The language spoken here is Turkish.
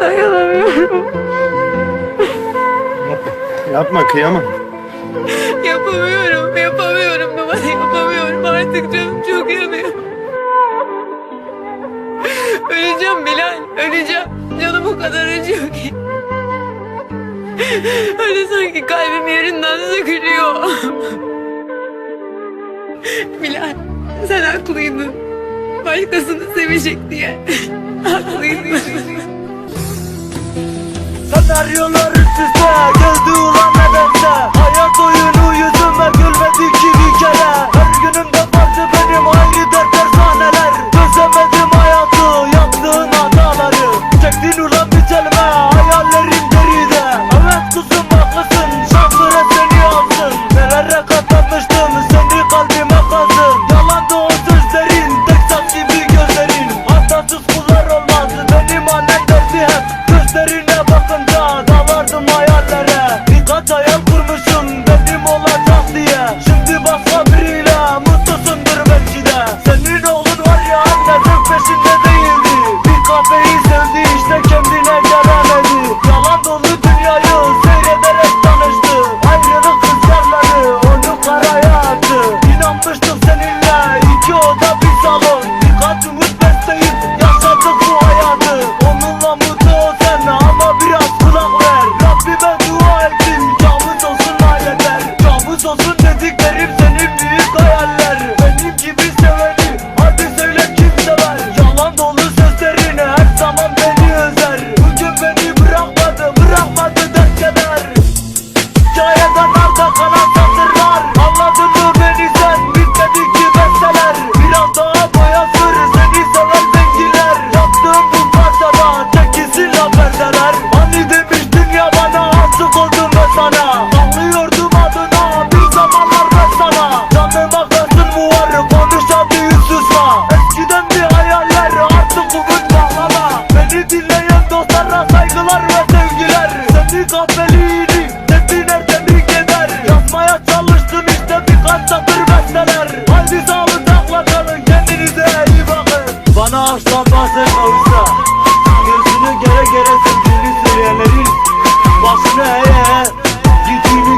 Dayanamıyorum. Yapma, yapma kıyamam. Yapamıyorum, yapamıyorum numara yapamıyorum artık canım çok yanıyor. Öleceğim Bilal, öleceğim. Canım o kadar acıyor ki. Öyle sanki kalbim yerinden sökülüyor. Bilal, sen haklıydın. Başkasını sevecek diye. haklıydın. Senaryolar üst üste. Geldi ulan nedense Hayat oyunu yüzüme Onlara saygılar ve sevgiler. Seni kahveliğini sesine tebrik eder Yazmaya çalıştın işte birkaç satır besteler. Haydi sağlıcakla kalın kendinize iyi bakın. Bana aslan bazen olursa Göğsünü gere gere sevgili söyleyenin Başını eğe gittiğini